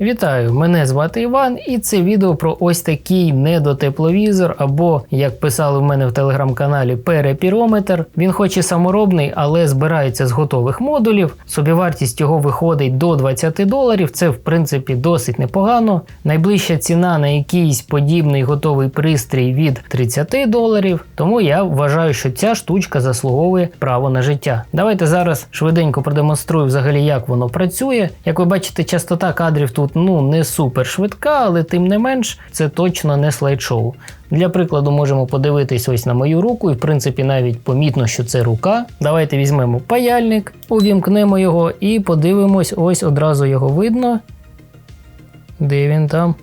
Вітаю, мене звати Іван, і це відео про ось такий недотепловізор, або, як писали в мене в телеграм-каналі, перепірометр. Він хоч і саморобний, але збирається з готових модулів. Собівартість його виходить до 20 доларів. Це в принципі досить непогано. Найближча ціна на якийсь подібний готовий пристрій від 30 доларів. Тому я вважаю, що ця штучка заслуговує право на життя. Давайте зараз швиденько продемонструю взагалі, як воно працює. Як ви бачите, частота кадрів тут ну не супер швидка, але тим не менш це точно не слайд-шоу. Для прикладу можемо подивитись ось на мою руку, і в принципі навіть помітно, що це рука. Давайте візьмемо паяльник, увімкнемо його і подивимось, ось одразу його видно. Де він там?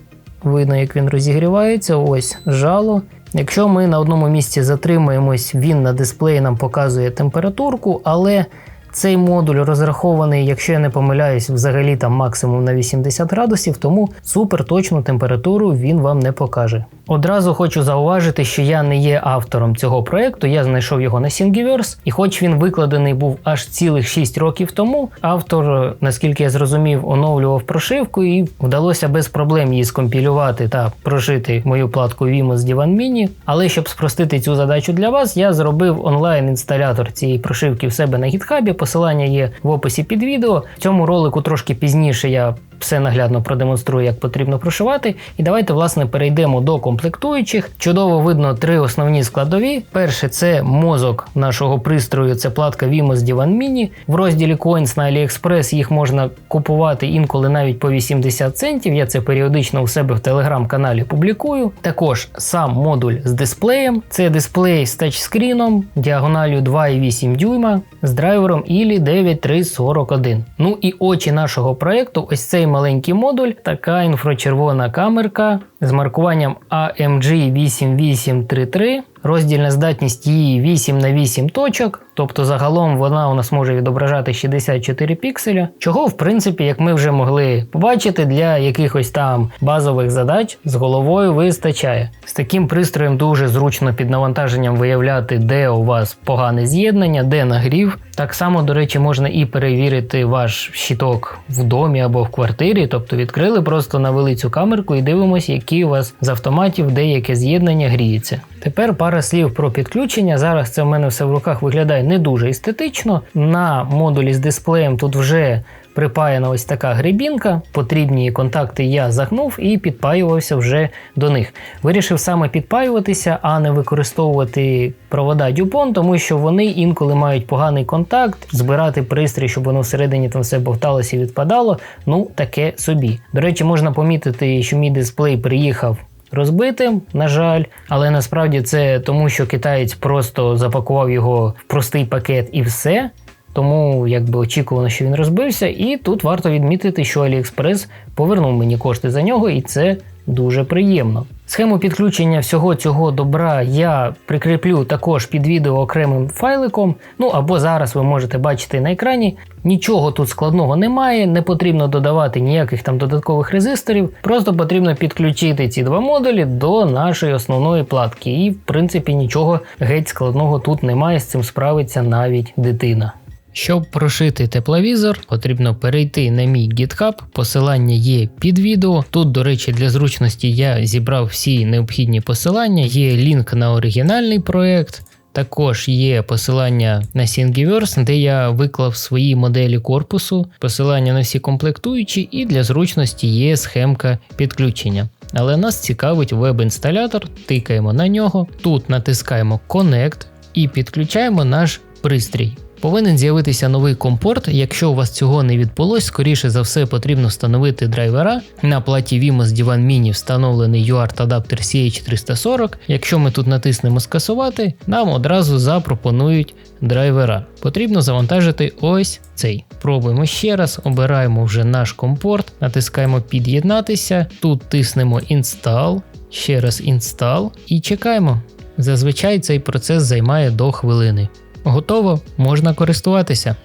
Видно, як він розігрівається, ось жало. Якщо ми на одному місці затримаємось, він на дисплеї нам показує температурку, але цей модуль розрахований, якщо я не помиляюсь, взагалі там максимум на 80 градусів, тому супер точну температуру він вам не покаже. Одразу хочу зауважити, що я не є автором цього проекту, я знайшов його на Thingiverse, і хоч він викладений був аж цілих 6 років тому, автор, наскільки я зрозумів, оновлював прошивку і вдалося без проблем її скомпілювати та прожити мою платку Vimo з Divan Mini. Але щоб спростити цю задачу для вас, я зробив онлайн-інсталятор цієї прошивки в себе на гітхабі. Посилання є в описі під відео. В цьому ролику трошки пізніше я все наглядно продемонструю, як потрібно прошивати. І давайте, власне, перейдемо до комплектуючих. Чудово видно три основні складові. Перше це мозок нашого пристрою, це платка Vimo з Divan Mini. В розділі Coins на AliExpress їх можна купувати інколи навіть по 80 центів. Я це періодично у себе в телеграм-каналі публікую. Також сам модуль з дисплеєм. Це дисплей з тачскріном, діагоналю 2,8 дюйма з драйвером ILI 9341. Ну і очі нашого проекту, ось цей маленький модуль, така інфрачервона камерка з маркуванням AMG 8833. Роздільна здатність її 8 на 8 точок, тобто загалом вона у нас може відображати 64 пікселя, чого в принципі, як ми вже могли побачити, для якихось там базових задач з головою вистачає. З таким пристроєм дуже зручно під навантаженням виявляти, де у вас погане з'єднання, де нагрів. Так само, до речі, можна і перевірити ваш щиток в домі або в квартирі, тобто відкрили, просто навели цю камерку і дивимося, які у вас з автоматів деяке з'єднання гріється. Тепер пара слів про підключення. Зараз це в мене все в руках виглядає не дуже естетично. На модулі з дисплеєм тут вже припаяна ось така гребінка. Потрібні контакти я загнув і підпаювався вже до них. Вирішив саме підпаюватися, а не використовувати провода Dupont, тому що вони інколи мають поганий контакт, збирати пристрій, щоб воно всередині там все бовталося і відпадало. Ну таке собі. До речі, можна помітити, що мій дисплей приїхав розбитим, на жаль, але насправді це тому, що китаєць просто запакував його в простий пакет і все. Тому якби очікувано, що він розбився, і тут варто відмітити, що AliExpress повернув мені кошти за нього, і це дуже приємно. Схему підключення всього цього добра я прикріплю також під відео окремим файликом. Ну або зараз ви можете бачити на екрані. Нічого тут складного немає, не потрібно додавати ніяких там додаткових резисторів, просто потрібно підключити ці два модулі до нашої основної платки. І в принципі нічого геть складного тут немає, з цим справиться навіть дитина. Щоб прошити тепловізор, потрібно перейти на мій GitHub, посилання є під відео. Тут, до речі, для зручності я зібрав всі необхідні посилання, є лінк на оригінальний проект. Також є посилання на Thingiverse, де я виклав свої моделі корпусу, посилання на всі комплектуючі, і для зручності є схемка підключення. Але нас цікавить веб-інсталятор, тикаємо на нього, тут натискаємо Connect і підключаємо наш пристрій. Повинен з'явитися новий компорт. Якщо у вас цього не відбулось, скоріше за все потрібно встановити драйвера. На платі Vimo з Divan Mini встановлений UART адаптер CH340. Якщо ми тут натиснемо скасувати, нам одразу запропонують драйвера. Потрібно завантажити ось цей. Пробуємо ще раз, обираємо вже наш компорт, натискаємо під'єднатися, тут тиснемо Install, ще раз Install і чекаємо. Зазвичай цей процес займає до хвилини. Готово, можна користуватися.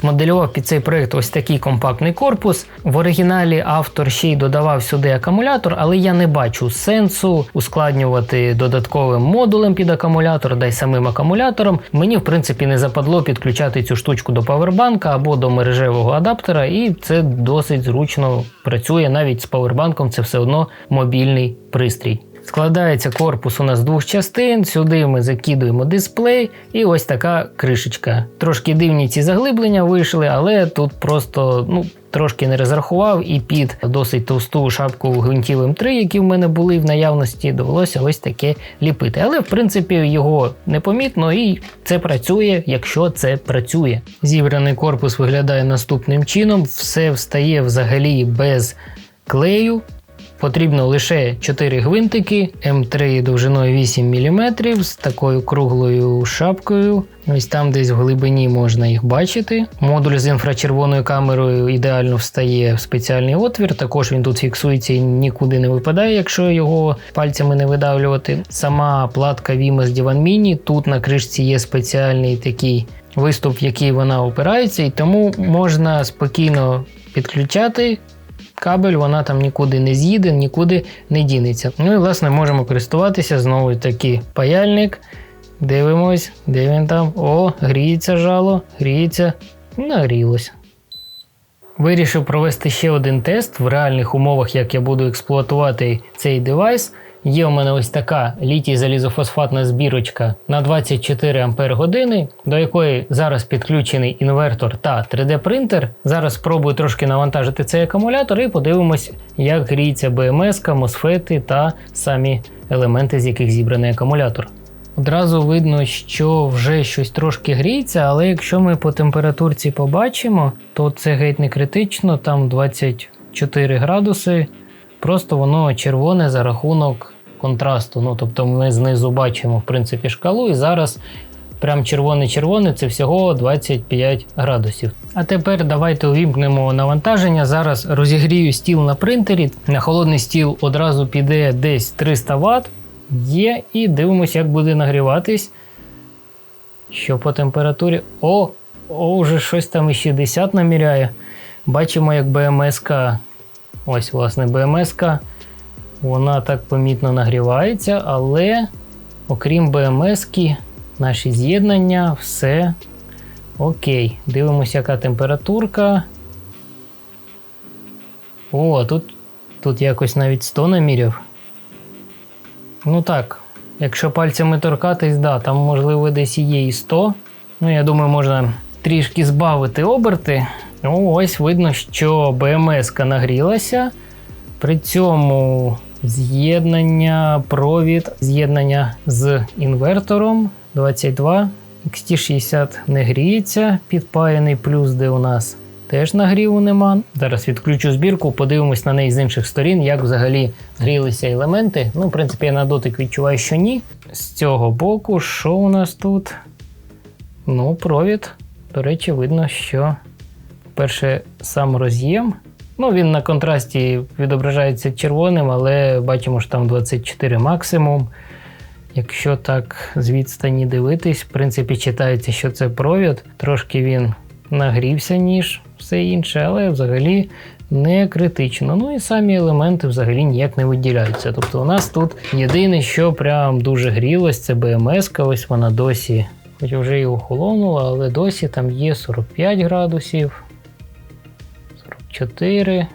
Змоделював під цей проект ось такий компактний корпус. В оригіналі автор ще й додавав сюди акумулятор, але я не бачу сенсу ускладнювати додатковим модулем під акумулятор, да й самим акумулятором. Мені, в принципі, не западло підключати цю штучку до павербанка або до мережевого адаптера, і це досить зручно працює навіть з павербанком. Це все одно мобільний пристрій. Складається корпус у нас з двох частин. Сюди ми закидуємо дисплей, і ось така кришечка. Трошки дивні ці заглиблення вийшли, але тут просто ну. Трошки не розрахував і під досить товсту шапку гвинтів М3, які в мене були в наявності, довелося ось таке ліпити. Але в принципі його непомітно і це працює, якщо це працює. Зібраний корпус виглядає наступним чином, все встає взагалі без клею. Потрібно лише 4 гвинтики М3 довжиною 8 мм з такою круглою шапкою. Ось там десь в глибині можна їх бачити. Модуль з інфрачервоною камерою ідеально встає в спеціальний отвір. Також він тут фіксується і нікуди не випадає, якщо його пальцями не видавлювати. Сама платка Vima з Divan Mini. Тут на кришці є спеціальний такий виступ, в який вона опирається, і тому можна спокійно підключати кабель, вона там нікуди не з'їде, нікуди не дінеться. Ну і власне можемо користуватися знову таки паяльник. Дивимось, де він там. О, гріється жало, гріється, нагрілося. Вирішив провести ще один тест в реальних умовах, як я буду експлуатувати цей девайс. Є у мене ось така літій залізофосфатна збірочка на 24 Ампер години, до якої зараз підключений інвертор та 3D-принтер. Зараз спробую трошки навантажити цей акумулятор і подивимось, як гріється БМС, мосфети та самі елементи, з яких зібраний акумулятор. Одразу видно, що вже щось трошки гріється, але якщо ми по температурці побачимо, то це геть не критично, там 24 градуси. Просто воно червоне за рахунок контрасту. Ну, Тобто ми знизу бачимо в принципі, шкалу, і зараз прям червоне-червоне це всього 25 градусів. А тепер давайте увімкнемо навантаження. Зараз розігрію стіл на принтері. На холодний стіл одразу піде десь 300 Вт. Є, і дивимося, як буде нагріватись. Що по температурі. О, о, вже щось там і 60 наміряє. Бачимо, як БМСК. Ось, власне, БМСК вона так помітно нагрівається, але окрім БМС, наші з'єднання, все окей. Дивимося, яка температурка. О, тут тут якось навіть 100 наміряв. Ну так, якщо пальцями торкатись, да, там, можливо, десь є і 100. Ну, я думаю, можна трішки збавити оберти. Ну, ось видно, що БМС нагрілася. При цьому З'єднання, провід, з'єднання з інвертором 22. XT60 не гріється, підпаяний плюс, де у нас теж нагріву нема. Зараз відключу збірку, подивимось на неї з інших сторін, як взагалі згрілися елементи. Ну, в принципі, я на дотик відчуваю, що ні. З цього боку, що у нас тут? Ну, провід. До речі, видно, що перше сам роз'єм. Ну, Він на контрасті відображається червоним, але бачимо, що там 24 максимум. Якщо так з відстані дивитись, в принципі, читається, що це провід. Трошки він нагрівся, ніж все інше, але взагалі не критично. Ну і самі елементи взагалі ніяк не виділяються. Тобто у нас тут єдине, що прям дуже грілось, це БМС, ось вона досі, хоч вже і охолонула, але досі там є 45 градусів. 4.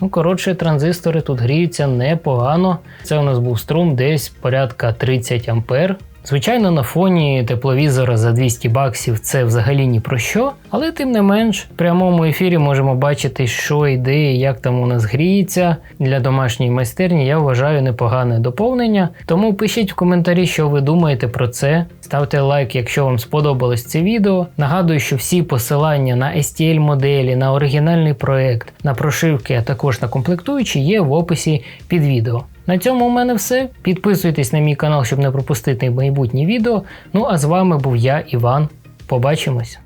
Ну, коротше, транзистори тут гріються непогано. Це у нас був струм десь порядка 30 ампер. Звичайно, на фоні тепловізора за 200 баксів це взагалі ні про що, але тим не менш, в прямому ефірі можемо бачити, що йде і як там у нас гріється. Для домашньої майстерні я вважаю непогане доповнення. Тому пишіть в коментарі, що ви думаєте про це. Ставте лайк, якщо вам сподобалось це відео. Нагадую, що всі посилання на STL моделі, на оригінальний проект, на прошивки, а також на комплектуючі є в описі під відео. На цьому у мене все. Підписуйтесь на мій канал, щоб не пропустити майбутні відео. Ну а з вами був я, Іван. Побачимось!